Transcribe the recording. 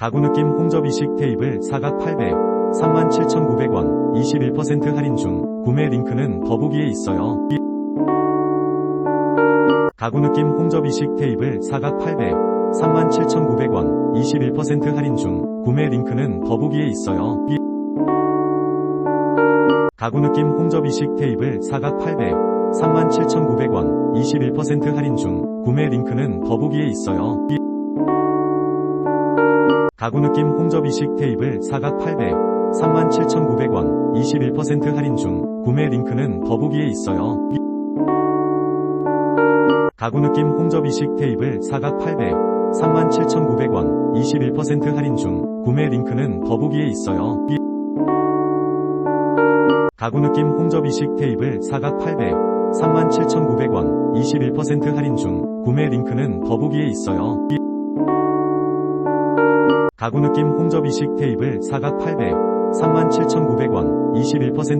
가구 느낌 홍접 이식 테이블 사각 800 37,900원 21% 할인 중 구매 링크는 더보기에 있어요. 가구 느낌 홍접 이식 테이블 사각 800 37,900원 21% 할인 중 구매 링크는 더보기에 있어요. 가구 느낌 홍접 이식 테이블 사각 800 37,900원 21% 할인 중 구매 링크는 더보기에 있어요. 가구 느낌 홍접 이식 테이블 사각 800 37,900원 21% 할인 중 구매 링크는 더보기에 있어요. 가구 느낌 홍접 이식 테이블 사각 800 37,900원 21% 할인 중 구매 링크는 더보기에 있어요. 가구 느낌 홍접 이식 테이블 사각 800 37,900원 21% 할인 중 구매 링크는 더보기에 있어요. 가구 느낌 홍접 이식 테이블 사각 800 37,900원 21%